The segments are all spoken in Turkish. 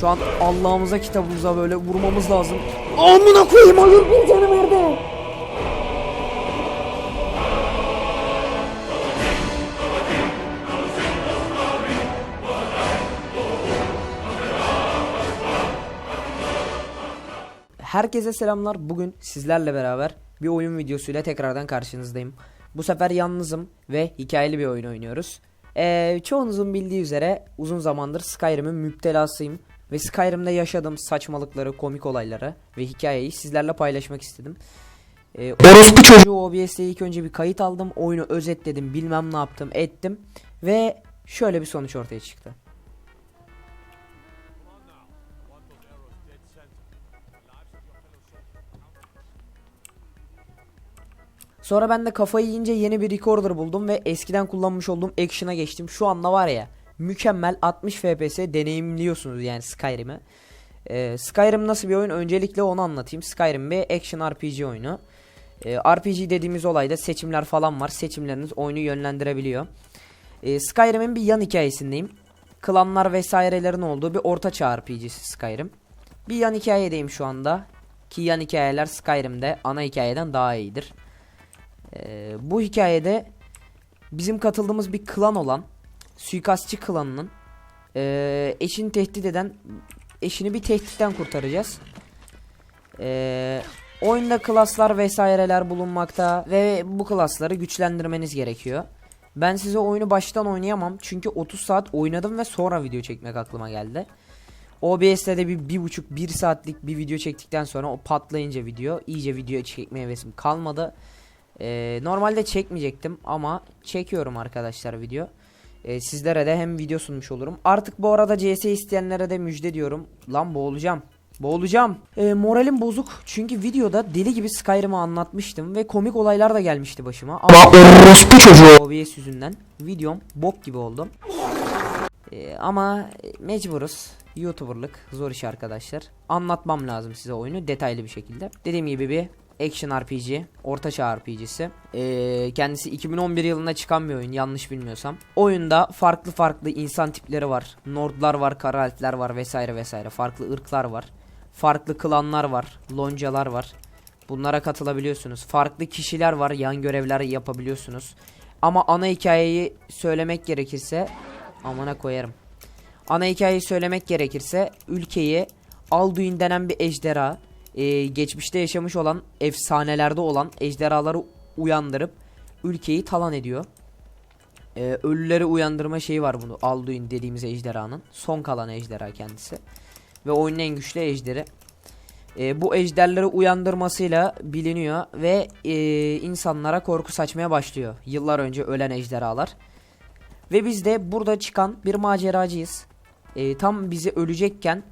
Şu an Allah'ımıza kitabımıza böyle vurmamız lazım. Amına koyayım hayır bir canım nerede? Herkese selamlar. Bugün sizlerle beraber bir oyun videosuyla tekrardan karşınızdayım. Bu sefer yalnızım ve hikayeli bir oyun oynuyoruz. Ee, çoğunuzun bildiği üzere uzun zamandır Skyrim'in müptelasıyım. Ve Skyrim'de yaşadığım saçmalıkları, komik olayları ve hikayeyi sizlerle paylaşmak istedim. Ee, Orospu çocuğu OBS'te ilk önce bir kayıt aldım. Oyunu özetledim, bilmem ne yaptım, ettim. Ve şöyle bir sonuç ortaya çıktı. Sonra ben de kafayı yiyince yeni bir recorder buldum ve eskiden kullanmış olduğum Action'a geçtim. Şu anda var ya mükemmel 60 FPS deneyimliyorsunuz yani Skyrim'i. Ee, Skyrim nasıl bir oyun? Öncelikle onu anlatayım. Skyrim bir action RPG oyunu. Ee, RPG dediğimiz olayda seçimler falan var. Seçimleriniz oyunu yönlendirebiliyor. Ee, Skyrim'in bir yan hikayesindeyim. Klanlar vesairelerin olduğu bir ortaçağ RPG'si Skyrim. Bir yan hikayedeyim şu anda. Ki yan hikayeler Skyrim'de ana hikayeden daha iyidir. Ee, bu hikayede bizim katıldığımız bir klan olan suikastçı klanının ee, eşini tehdit eden eşini bir tehditten kurtaracağız. Ee, oyunda klaslar vesaireler bulunmakta ve bu klasları güçlendirmeniz gerekiyor. Ben size oyunu baştan oynayamam çünkü 30 saat oynadım ve sonra video çekmek aklıma geldi. OBS'te de bir, bir buçuk bir saatlik bir video çektikten sonra o patlayınca video iyice video çekmeye hevesim kalmadı. Ee, normalde çekmeyecektim ama çekiyorum arkadaşlar video. Ee, sizlere de hem video sunmuş olurum. Artık bu arada CS isteyenlere de müjde diyorum. Lan boğulacağım. Boğulacağım. Ee, moralim bozuk çünkü videoda deli gibi Skyrim'i anlatmıştım ve komik olaylar da gelmişti başıma. Ama orospu çocuğu. OBS yüzünden videom bok gibi oldu. Ee, ama mecburuz. YouTuber'lık zor iş arkadaşlar. Anlatmam lazım size oyunu detaylı bir şekilde. Dediğim gibi bir action RPG, ortaçağ RPG'si. Ee, kendisi 2011 yılında çıkan bir oyun yanlış bilmiyorsam. Oyunda farklı farklı insan tipleri var. Nordlar var, kara elfler var vesaire vesaire. Farklı ırklar var. Farklı klanlar var, loncalar var. Bunlara katılabiliyorsunuz. Farklı kişiler var, yan görevler yapabiliyorsunuz. Ama ana hikayeyi söylemek gerekirse amana koyarım. Ana hikayeyi söylemek gerekirse ülkeyi Alduin denen bir ejderha e, geçmişte yaşamış olan efsanelerde olan ejderhaları uyandırıp ülkeyi talan ediyor. E, ölüleri uyandırma şeyi var bunu Alduin dediğimiz ejderhanın. Son kalan ejderha kendisi. Ve oyunun en güçlü ejderi. E, bu ejderleri uyandırmasıyla biliniyor ve e, insanlara korku saçmaya başlıyor. Yıllar önce ölen ejderhalar. Ve biz de burada çıkan bir maceracıyız. E, tam bizi ölecekken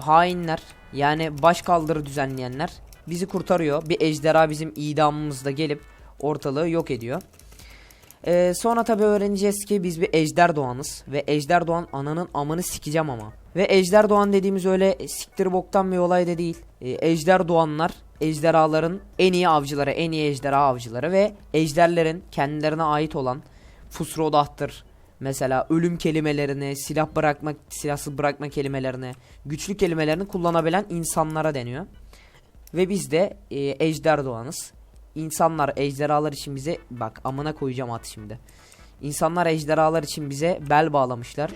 hainler yani baş kaldırı düzenleyenler bizi kurtarıyor. Bir ejderha bizim idamımızda gelip ortalığı yok ediyor. Ee, sonra tabi öğreneceğiz ki biz bir ejder doğanız ve ejder doğan ananın amını sikeceğim ama. Ve ejder doğan dediğimiz öyle siktir boktan bir olay da değil. Ee, ejder doğanlar ejderhaların en iyi avcıları, en iyi ejderha avcıları ve ejderlerin kendilerine ait olan fusrodahtır, Mesela ölüm kelimelerini, silah bırakma, silahsız bırakma kelimelerini, güçlü kelimelerini kullanabilen insanlara deniyor. Ve biz de e, ejder doğanız. İnsanlar ejderhalar için bize bak amına koyacağım at şimdi. İnsanlar ejderhalar için bize bel bağlamışlar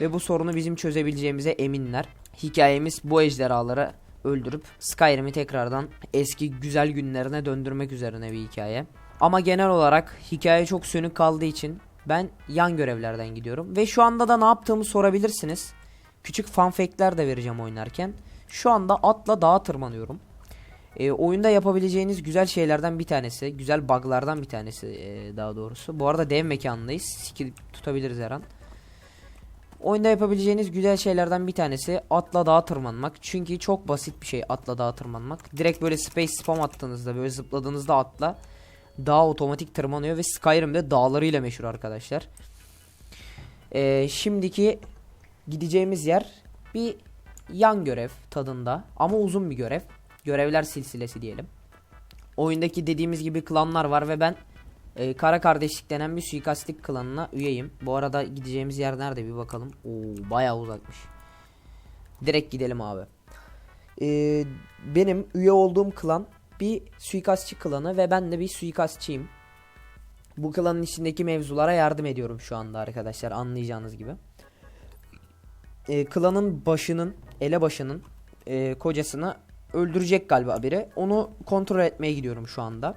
ve bu sorunu bizim çözebileceğimize eminler. Hikayemiz bu ejderhaları öldürüp Skyrim'i tekrardan eski güzel günlerine döndürmek üzerine bir hikaye. Ama genel olarak hikaye çok sönük kaldığı için ben yan görevlerden gidiyorum. Ve şu anda da ne yaptığımı sorabilirsiniz. Küçük fun fact'ler de vereceğim oynarken. Şu anda atla dağa tırmanıyorum. E, oyunda yapabileceğiniz güzel şeylerden bir tanesi. Güzel buglardan bir tanesi e, daha doğrusu. Bu arada dev mekanındayız. Skill tutabiliriz her an. Oyunda yapabileceğiniz güzel şeylerden bir tanesi atla dağa tırmanmak. Çünkü çok basit bir şey atla dağa tırmanmak. Direkt böyle space spam attığınızda böyle zıpladığınızda atla dağ otomatik tırmanıyor ve Skyrim'de dağlarıyla meşhur arkadaşlar. Ee, şimdiki gideceğimiz yer bir yan görev tadında ama uzun bir görev. Görevler silsilesi diyelim. Oyundaki dediğimiz gibi klanlar var ve ben e, Kara Kardeşlik denen bir suikastlik klanına üyeyim. Bu arada gideceğimiz yer nerede bir bakalım. Oo bayağı uzakmış. Direkt gidelim abi. Ee, benim üye olduğum klan bir suikastçı klanı ve ben de bir suikastçıyım. Bu klanın içindeki mevzulara yardım ediyorum şu anda arkadaşlar anlayacağınız gibi. Ee, klanın başının, elebaşının e, kocasını öldürecek galiba biri. Onu kontrol etmeye gidiyorum şu anda.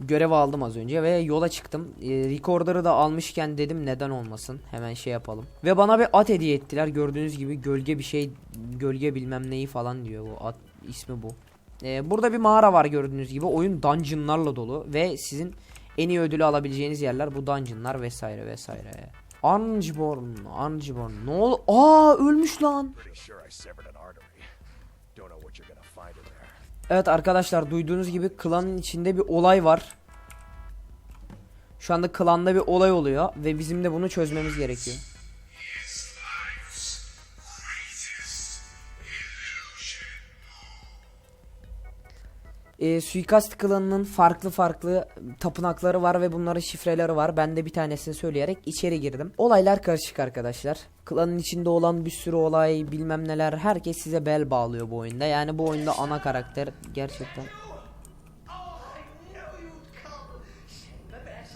Görev aldım az önce ve yola çıktım. E, recorder'ı da almışken dedim neden olmasın. Hemen şey yapalım. Ve bana bir at hediye ettiler. Gördüğünüz gibi gölge bir şey, gölge bilmem neyi falan diyor bu at ismi bu. E, burada bir mağara var gördüğünüz gibi. Oyun dungeonlarla dolu ve sizin en iyi ödülü alabileceğiniz yerler bu dungeonlar vesaire vesaire. Arngeborn, Arngeborn. Ne oldu? Aa ölmüş lan. Evet arkadaşlar duyduğunuz gibi klanın içinde bir olay var. Şu anda klanda bir olay oluyor ve bizim de bunu çözmemiz gerekiyor. E, suikast klanının farklı farklı tapınakları var ve bunların şifreleri var. Ben de bir tanesini söyleyerek içeri girdim. Olaylar karışık arkadaşlar. Klanın içinde olan bir sürü olay bilmem neler herkes size bel bağlıyor bu oyunda. Yani bu oyunda ana karakter gerçekten.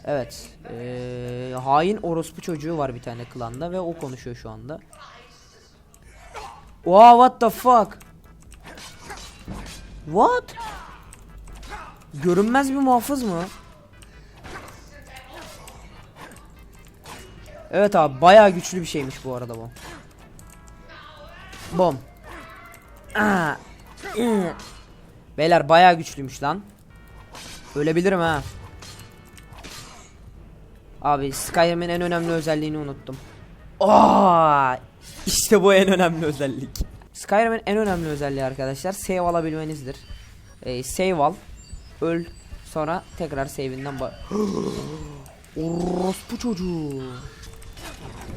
Evet. Ee, hain orospu çocuğu var bir tane klanda ve o konuşuyor şu anda. Wow what the fuck? What? Görünmez bir muhafız mı? Evet abi bayağı güçlü bir şeymiş bu arada bu. Bom. Beyler bayağı güçlüymüş lan. Ölebilirim ha. Abi Skyrim'in en önemli özelliğini unuttum. Aa! İşte bu en önemli özellik. Skyrim'in en önemli özelliği arkadaşlar save alabilmenizdir. Ee, save al, öl, sonra tekrar save'inden bak. Orospu çocuğu.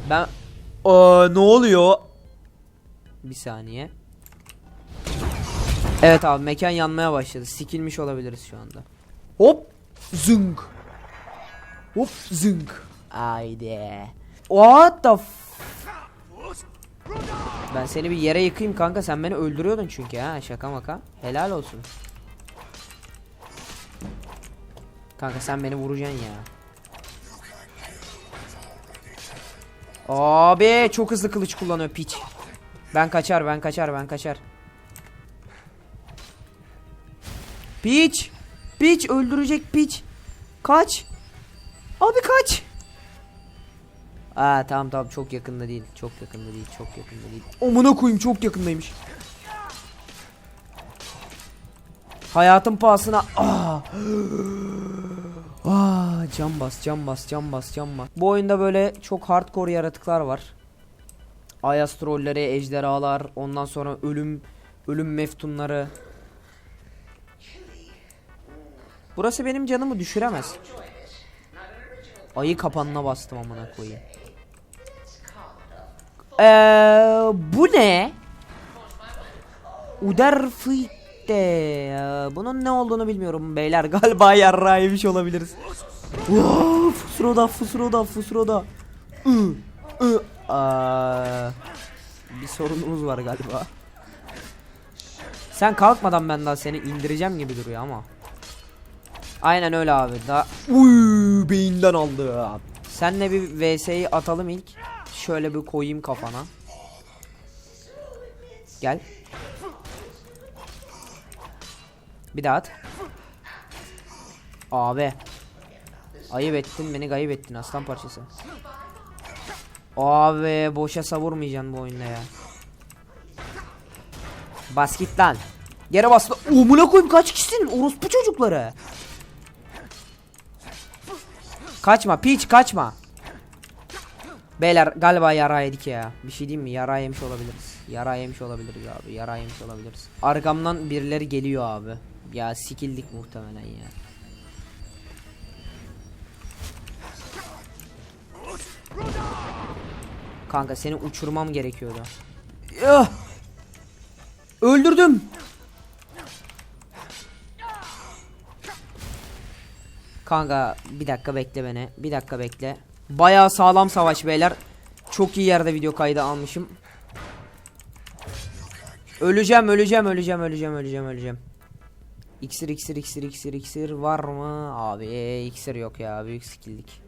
Ben Aa, ne oluyor? Bir saniye. Evet abi mekan yanmaya başladı. Sikilmiş olabiliriz şu anda. Hop! Zing! Hop zınk. Haydi. What the Ben seni bir yere yıkayım kanka sen beni öldürüyordun çünkü ha şaka maka. Helal olsun. Kanka sen beni vuracaksın ya. Abi çok hızlı kılıç kullanıyor piç. Ben kaçar ben kaçar ben kaçar. Piç. Piç öldürecek piç. Kaç. Abi kaç. Aa tamam tamam çok yakında değil. Çok yakında değil. Çok yakında değil. Amına koyayım çok yakındaymış. Hayatın pahasına aa. Aa, cam bas, cam bas, cam bas, cam bas. Bu oyunda böyle çok hardcore yaratıklar var. Ayas trolleri, ejderhalar, ondan sonra ölüm ölüm meftunları. Burası benim canımı düşüremez. Ayı kapanına bastım amına koyayım. Eee bu ne? Uderfitte. Bunun ne olduğunu bilmiyorum beyler. Galiba yemiş olabiliriz. Fusroda fusroda fusroda. Bir sorunumuz var galiba. Sen kalkmadan ben daha seni indireceğim gibi duruyor ama. Aynen öyle abi. Da Uy beyinden aldı. Senle bir VS'yi atalım ilk. Şöyle bir koyayım kafana. Gel. Bir daha at. Abi. Ayıp ettin beni gayip ettin aslan parçası. Abi boşa savurmayacaksın bu oyunda ya. Bas git lan. Yere bas. Umuna koyayım kaç kişisin orospu çocukları. Kaçma piç kaçma. Beyler galiba yara yedik ya. Bir şey diyeyim mi? Yara yemiş olabiliriz. Yara yemiş olabiliriz abi. Yara yemiş olabiliriz. Arkamdan birileri geliyor abi. Ya sikildik muhtemelen ya. Kanka seni uçurmam gerekiyordu. Yah! Öldürdüm. Kanka bir dakika bekle beni. Bir dakika bekle. Bayağı sağlam savaş beyler. Çok iyi yerde video kaydı almışım. Öleceğim öleceğim öleceğim öleceğim öleceğim öleceğim. İksir iksir iksir iksir iksir var mı? Abi ee, iksir yok ya büyük skilllik.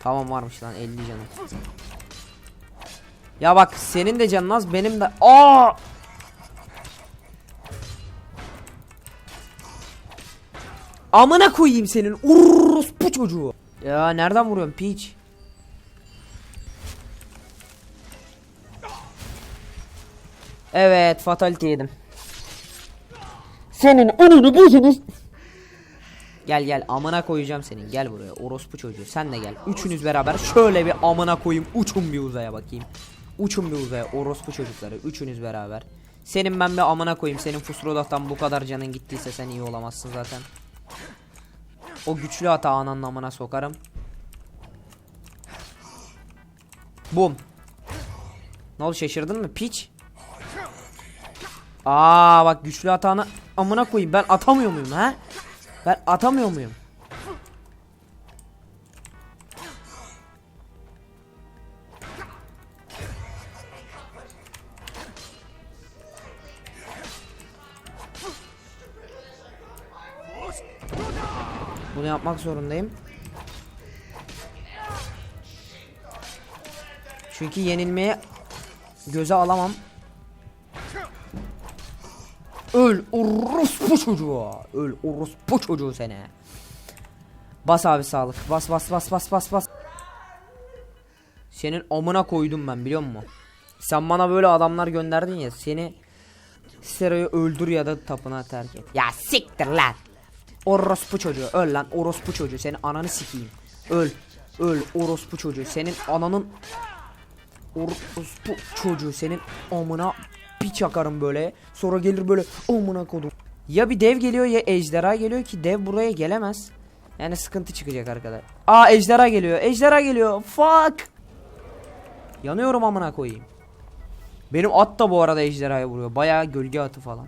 Tamam varmış lan 50 canım. Ya bak senin de canın az benim de. Aa! Amına koyayım senin urus bu çocuğu. Ya nereden vuruyorsun piç? Evet fatality yedim. Senin onunu bozunuz. Gel gel. Amına koyacağım senin. Gel buraya. Orospu çocuğu. Sen de gel. Üçünüz beraber şöyle bir amına koyayım. Uçun bir uzaya bakayım. Uçun bir uzaya. Orospu çocukları. Üçünüz beraber. Senin ben bir amına koyayım. Senin Fusrodak'tan bu kadar canın gittiyse sen iyi olamazsın zaten. O güçlü hata ananın amına sokarım. Bum. Ne oldu şaşırdın mı? Piç Aa bak güçlü hatanı amına koyayım ben atamıyor muyum ha ben atamıyor muyum? Bunu yapmak zorundayım. Çünkü yenilmeye göze alamam. Öl orospu çocuğu. Öl orospu çocuğu seni. Bas abi sağlık. Bas bas bas bas bas bas. Senin amına koydum ben biliyor musun? Sen bana böyle adamlar gönderdin ya seni Sero'yu öldür ya da tapına terk et. Ya siktir lan. Orospu çocuğu öl lan orospu çocuğu senin ananı sikeyim. Öl. Öl orospu çocuğu senin ananın orospu çocuğu senin amına bir çakarım böyle. Sonra gelir böyle amına kodum. Ya bir dev geliyor ya ejderha geliyor ki dev buraya gelemez. Yani sıkıntı çıkacak arkadaşlar. Aa ejderha geliyor. Ejderha geliyor. Fuck. Yanıyorum amına koyayım. Benim at da bu arada ejderhaya vuruyor. Bayağı gölge atı falan.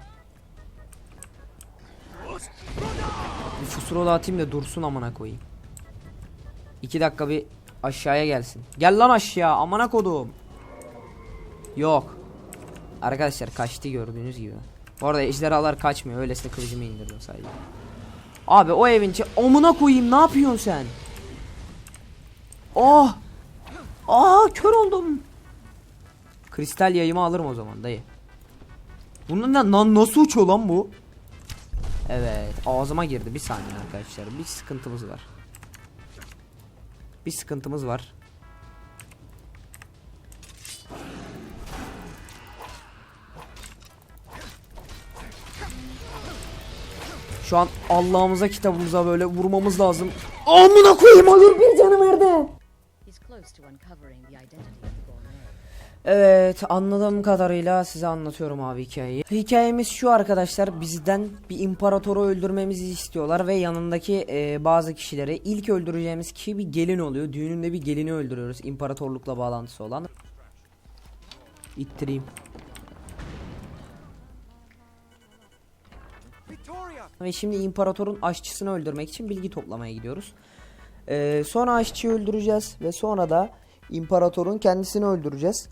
Bir fusrola atayım da dursun amına koyayım. İki dakika bir aşağıya gelsin. Gel lan aşağı amına kodum. Yok. Arkadaşlar kaçtı gördüğünüz gibi. Bu arada ejderhalar kaçmıyor. Öylesine kılıcımı indirdim sadece. Abi o evin içi amına koyayım ne yapıyorsun sen? Oh! Aa kör oldum. Kristal yayımı alırım o zaman dayı. Bunun na- nasıl uçuyor lan bu? Evet ağzıma girdi bir saniye arkadaşlar bir sıkıntımız var. Bir sıkıntımız var. Şu an Allah'ımıza kitabımıza böyle vurmamız lazım. Amına koyayım hayır bir canı Borneo. Evet anladığım kadarıyla size anlatıyorum abi hikayeyi. Hikayemiz şu arkadaşlar bizden bir imparatoru öldürmemizi istiyorlar ve yanındaki e, bazı kişileri ilk öldüreceğimiz kişi bir gelin oluyor. Düğününde bir gelini öldürüyoruz imparatorlukla bağlantısı olan. İttireyim. Ve şimdi imparatorun aşçısını öldürmek için bilgi toplamaya gidiyoruz. Ee, sonra aşçıyı öldüreceğiz ve sonra da imparatorun kendisini öldüreceğiz.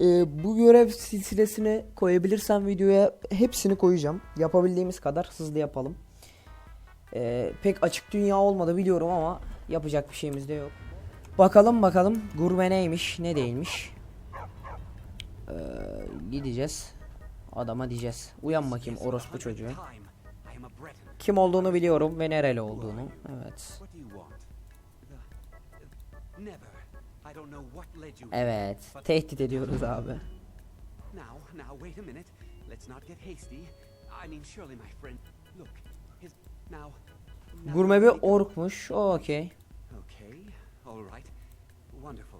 Ee, bu görev silsilesini koyabilirsem videoya hepsini koyacağım. Yapabildiğimiz kadar hızlı yapalım. Ee, pek açık dünya olmadı biliyorum ama yapacak bir şeyimiz de yok. Bakalım bakalım gurme neymiş ne değilmiş. Ee, gideceğiz. Adama diyeceğiz. Uyan bakayım orospu çocuğu. Kim olduğunu biliyorum ve nereli olduğunu. Evet. Evet. Tehdit ediyoruz abi. Now, now, wait a minute. Let's not get hasty. I mean, surely, my friend. Look, his now. now Gurme bir orkmuş. O okey. Okay, all right. Wonderful.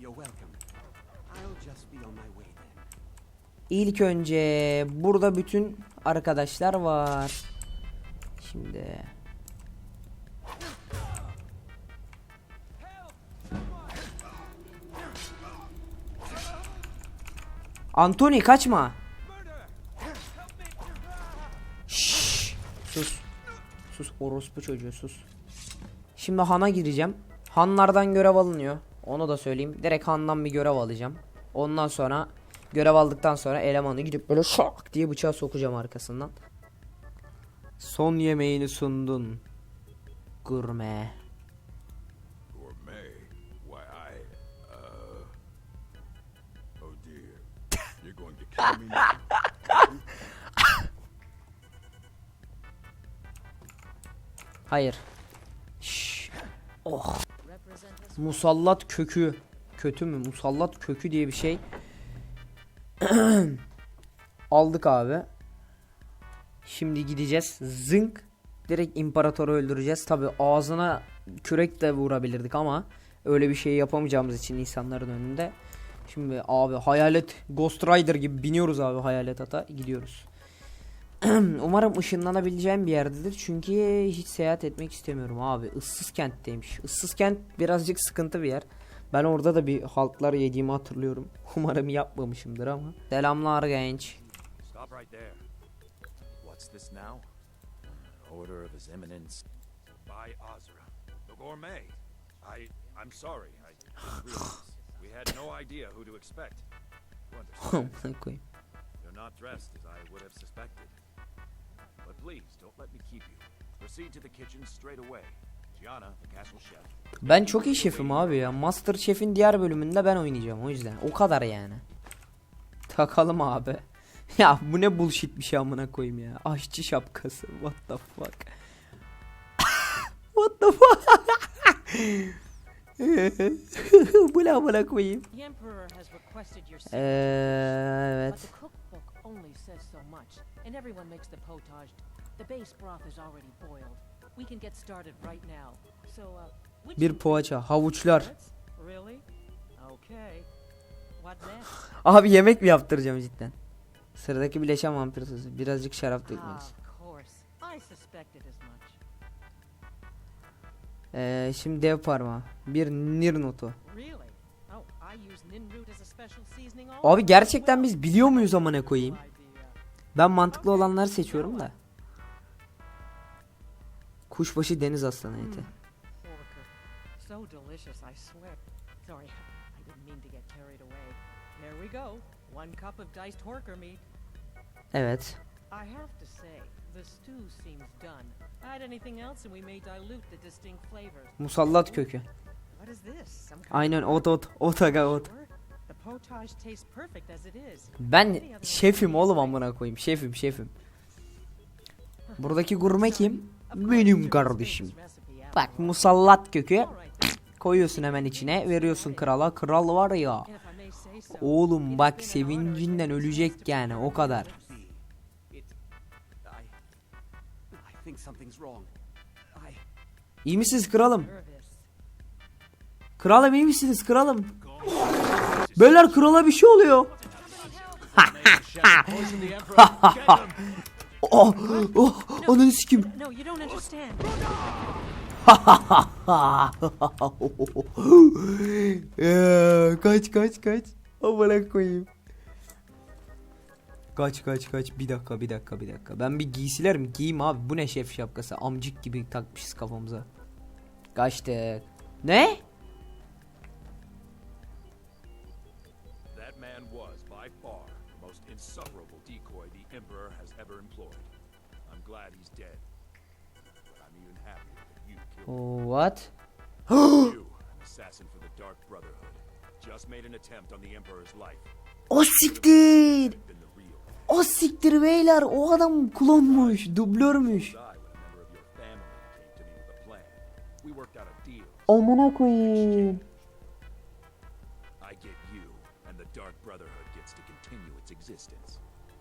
You're welcome. I'll just be on my way then. İlk önce burada bütün arkadaşlar var. Şimdi Anthony kaçma. Şşş. Sus. Sus orospu çocuğu sus. Şimdi Han'a gireceğim. Hanlardan görev alınıyor. Onu da söyleyeyim. Direkt Han'dan bir görev alacağım. Ondan sonra Görev aldıktan sonra elemanı gidip böyle şak diye bıçağı sokacağım arkasından. Son yemeğini sundun. Gurme. Gourmet? Why, I, uh. Oh dear. You're going to kill me now? Hayır. Şşş. Oh. Musallat kökü. Kötü mü? Musallat kökü diye bir şey. Aldık abi. Şimdi gideceğiz. Zınk. Direkt imparatoru öldüreceğiz. Tabi ağzına kürek de vurabilirdik ama öyle bir şey yapamayacağımız için insanların önünde. Şimdi abi hayalet Ghost Rider gibi biniyoruz abi hayalet ata gidiyoruz. Umarım ışınlanabileceğim bir yerdedir. Çünkü hiç seyahat etmek istemiyorum abi. Issız kentteymiş. Issız kent birazcık sıkıntı bir yer. Ben orada da bir haltlar yediğimi hatırlıyorum. Umarım yapmamışımdır ama. Selamlar genç. Stop right there. What's this now? Order of His Eminence. By Azra. The gourmet. I. I'm sorry. I didn't realize. We had no idea who to expect. You understand? Amına koyayım. You're not dressed as I would have suspected. But please, don't let me keep you. Proceed to the kitchen straight away. Ben çok iyi şefim abi ya. Master Chef'in diğer bölümünde ben oynayacağım o yüzden. O kadar yani. Takalım abi. ya bu ne bullshit bir şey amına koyayım ya. Aşçı şapkası. What the fuck. What the fuck. bu ne amına koyayım. Signature, evet. The base broth is already boiled. We can get started right now. So, uh, Bir poğaça, havuçlar. Abi yemek mi yaptıracağım cidden? Sıradaki bileşen vampir sözü. Birazcık şarap Ah, as much. Ee, şimdi dev parmağı. Bir nir notu. Abi gerçekten biz biliyor muyuz amına koyayım? Ben mantıklı olanları seçiyorum da. Kuşbaşı deniz aslanı eti. Meat. Evet. I have to say, the stew seems done. Add anything else and we may dilute the distinct flavors. Musallat kökü. What is this? Aynen ot ot. Ot aga ot. Ben şefim oğlum amına koyayım. Şefim şefim. Buradaki gurme kim? Benim kardeşim. Bak musallat kökü. Koyuyorsun hemen içine. Veriyorsun krala. Kral var ya. Oğlum bak sevincinden ölecek yani o kadar. İyi misiniz kralım? Kralım iyi misiniz kralım? Beyler krala bir şey oluyor. oh, oh, ananı sikim. Kaç kaç kaç. Amına koyayım. Kaç kaç kaç. Bir dakika bir dakika bir dakika. Ben bir giysiler mi giyeyim abi. Bu ne şef şapkası? Amcık gibi takmışız kafamıza. Kaçtık. Ne? Life. O siktir. O siktir beyler. O adam klonmuş. Dublörmüş. Amına koyayım. I get you, and the Dark Brotherhood gets to continue its existence.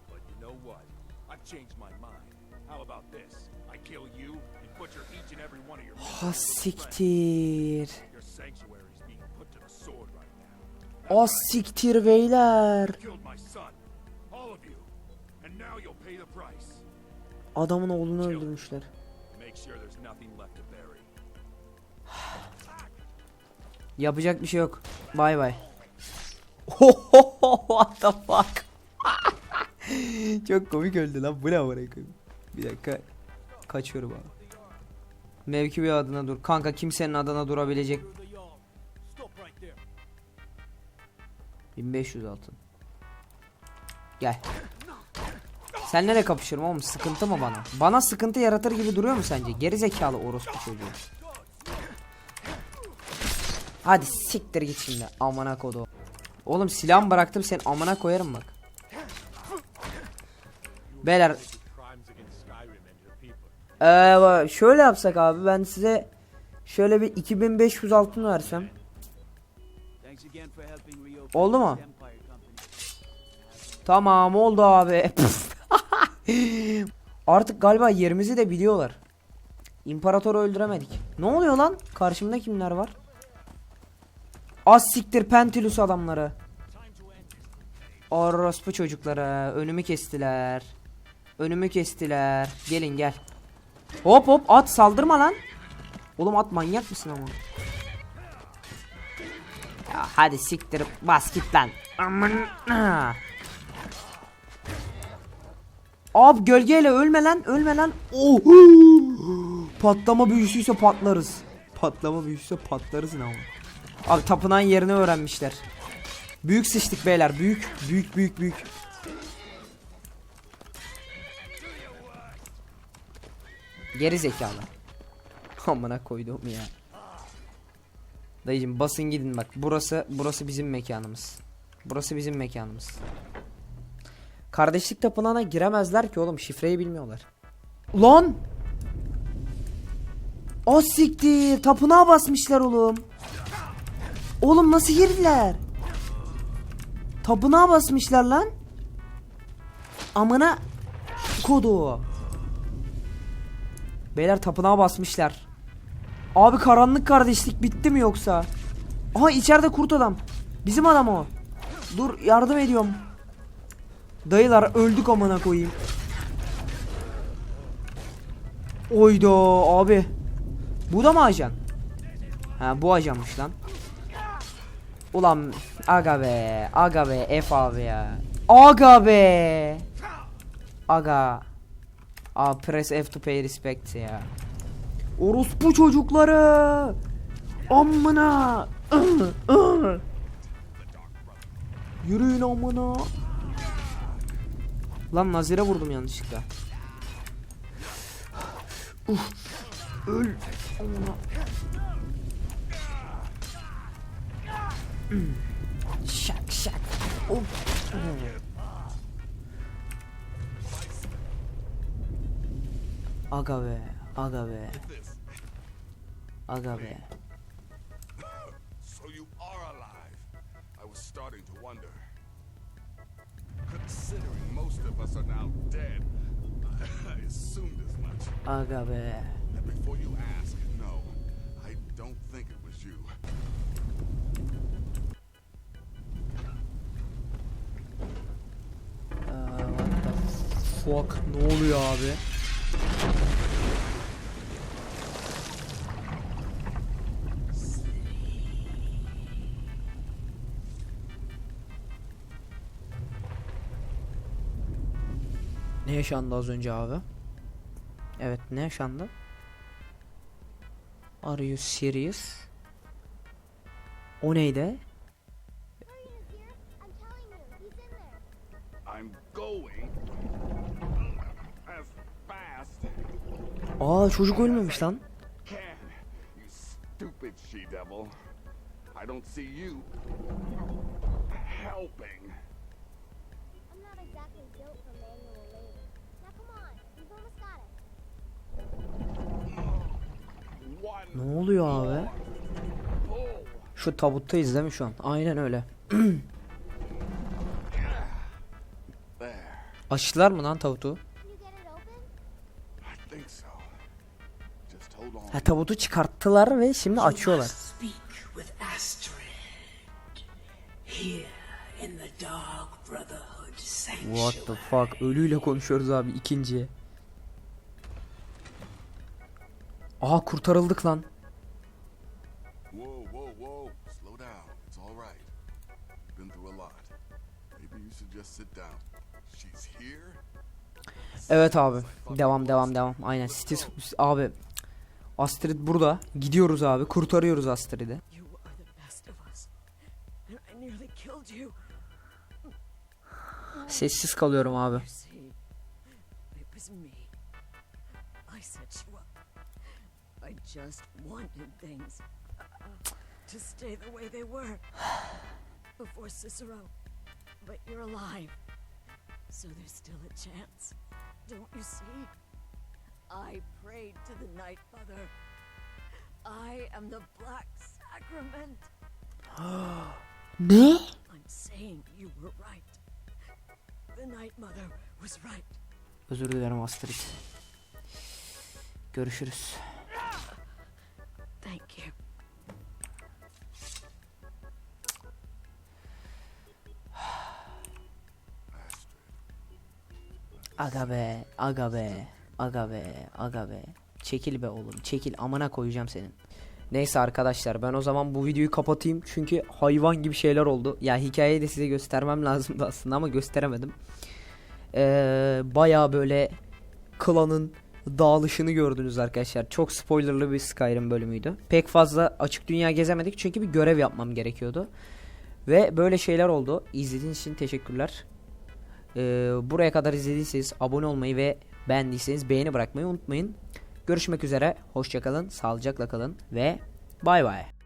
But you know what? I've changed my mind. How about this? Ha friends. siktir. Your sanctuary is being put to the sword right now. O siktir beyler. Adamın oğlunu öldürmüşler. Yapacak bir şey yok. Bay bay. What the fuck? Çok komik öldü lan. Bu ne amına koyayım? Bir dakika. Kaçıyorum abi. Mevki bir adına dur. Kanka kimsenin adına durabilecek. 1500 altın. Gel. Sen nereye kapışırım oğlum? Sıkıntı mı bana? Bana sıkıntı yaratır gibi duruyor mu sence? Geri zekalı orospu çocuğu. Hadi siktir git şimdi. Amına kodu. Oğlum silahımı bıraktım sen amına koyarım bak. Beyler ee, şöyle yapsak abi ben size şöyle bir 2500 altın versem. Oldu mu? Tamam oldu abi. Artık galiba yerimizi de biliyorlar. İmparatoru öldüremedik. Ne oluyor lan? Karşımda kimler var? Az siktir Pentilus adamları. Orospu çocukları. Önümü kestiler. Önümü kestiler. Gelin gel. Hop hop at saldırma lan. Oğlum at manyak mısın ama? Ya hadi siktir bas lan. Abi gölgeyle ölme lan ölme lan. Oh. Patlama büyüsüyse patlarız. Patlama büyüsüyse patlarız ne ama. Abi tapınağın yerini öğrenmişler. Büyük sıçtık beyler büyük büyük büyük büyük. Geri zekalı. Amına koydum ya. Dayıcım basın gidin bak. Burası burası bizim mekanımız. Burası bizim mekanımız. Kardeşlik tapınağına giremezler ki oğlum şifreyi bilmiyorlar. Ulan! O siktir tapınağa basmışlar oğlum. Oğlum nasıl girdiler? Tapınağa basmışlar lan. Amına kodu. Beyler tapınağa basmışlar. Abi karanlık kardeşlik bitti mi yoksa? Aha içeride kurt adam. Bizim adam o. Dur yardım ediyorum. Dayılar öldük amına koyayım. Oydo abi. Bu da mı ajan? Ha bu ajanmış lan. Ulan aga be aga be F abi ya. Aga be. Aga. Aa press F to pay respect ya. Orospu çocukları. Amına. Yürüyün amına. Lan Nazire vurdum yanlışlıkla. Uf. Öl. Amına. Şak şak. Of. Aga be, aga be. Aga be. So you are alive. I was starting to wonder. Considering most of us are now dead, I assumed as much. Aga be. And before you ask, no, I don't think it was you. Aa, what the fuck ne oluyor abi? Yaşandı az önce abi? Evet ne yaşandı? Are you serious? O neydi? Aa çocuk ölmemiş lan. I don't see you Ne oluyor abi? Şu tabuttayız değil mi şu an? Aynen öyle. Açtılar mı lan tabutu? Ha tabutu çıkarttılar ve şimdi açıyorlar. What the fuck? Ölüyle konuşuyoruz abi ikinciye. Down. She's here? Evet abi. Devam devam devam. Aynen. Stis abi. Astrid burada. Gidiyoruz abi. Kurtarıyoruz Astrid'i. Sessiz kalıyorum abi. Just wanted things uh, to stay the way they were before Cicero. But you're alive, so there's still a chance. Don't you see? I prayed to the Night Mother. I am the Black Sacrament. Ne? I'm saying you were right. The Night Mother was right. Özür dilerim Astrid. Görüşürüz. Thank you. Aga be, aga be, aga be, aga be. Çekil be oğlum, çekil. Amına koyacağım senin. Neyse arkadaşlar ben o zaman bu videoyu kapatayım çünkü hayvan gibi şeyler oldu. Ya hikayeyi de size göstermem lazımdı aslında ama gösteremedim. Ee, Baya böyle klanın dağılışını gördünüz arkadaşlar. Çok spoilerlı bir Skyrim bölümüydü. Pek fazla açık dünya gezemedik çünkü bir görev yapmam gerekiyordu. Ve böyle şeyler oldu. İzlediğiniz için teşekkürler. Ee, buraya kadar izlediyseniz abone olmayı ve beğendiyseniz beğeni bırakmayı unutmayın. Görüşmek üzere. Hoşçakalın. Sağlıcakla kalın ve bay bay.